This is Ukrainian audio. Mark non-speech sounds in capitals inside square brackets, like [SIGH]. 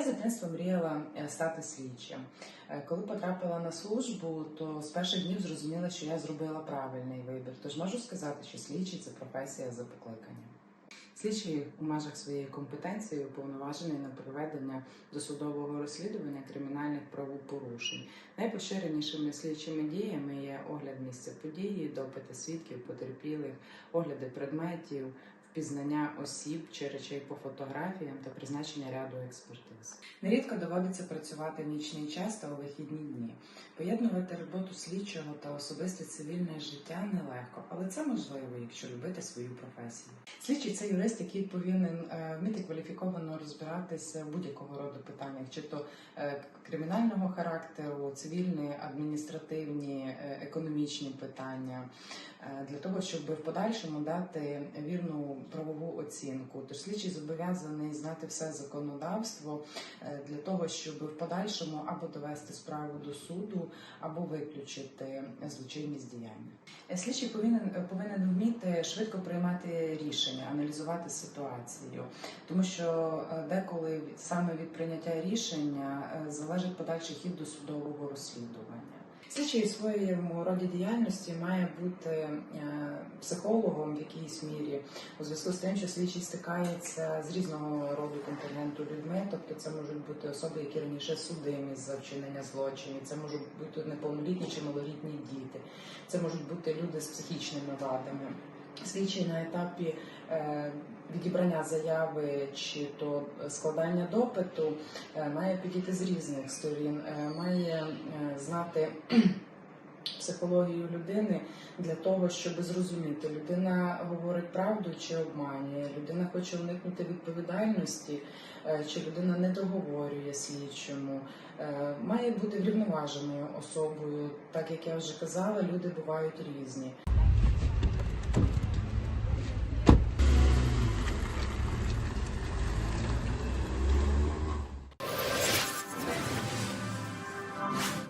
дитинства мріяла е, стати слідчим. Е, Коли потрапила на службу, то з перших днів зрозуміла, що я зробила правильний вибір. Тож можу сказати, що слідчий це професія за покликанням. Слідчий у межах своєї компетенції уповноважений на проведення досудового розслідування кримінальних правопорушень. Найпоширенішими слідчими діями є огляд місця події, допити свідків, потерпілих, огляди предметів, впізнання осіб чи речей по фотографіям та призначення ряду експертиз. Нерідко доводиться працювати в нічний час та у вихідні дні. Поєднувати роботу слідчого та особисте цивільне життя нелегко, але це можливо, якщо любити свою професію. Слідчий це юрист, який повинен е, вміти кваліфіковано розбиратися в будь-якого роду питаннях, чи то е, кримінального характеру, цивільні, адміністративні, е, економічні питання, для того, щоб в подальшому дати вірну правову оцінку. Тож слідчий зобов'язаний знати все законодавство для того, щоб в подальшому або довести справу до суду, або виключити злочинність діяння. Слідчий повинен повинен вміти швидко приймати рішення, аналізувати ситуацію, тому що е, деколи саме від прийняття рішення е, залежить подальший хід досудового розслідування. Слідчий у своєму роді діяльності має бути е, психологом в якійсь мірі у зв'язку з тим, що слідчий стикається з різного роду контингенту людьми, тобто це можуть бути особи, які раніше судимі за вчинення злочинів, це можуть бути неповнолітні чи малолітні діти, це можуть бути люди з психічними вадами. Слідчий на етапі е, відібрання заяви чи то складання допиту е, має підійти з різних сторін, е, має знати [CLEARS THROAT] психологію людини для того, щоб зрозуміти, людина говорить правду чи обманює, людина хоче уникнути відповідальності, чи людина не договорює слідчому. Має бути врівноваженою особою, так як я вже казала, люди бувають різні.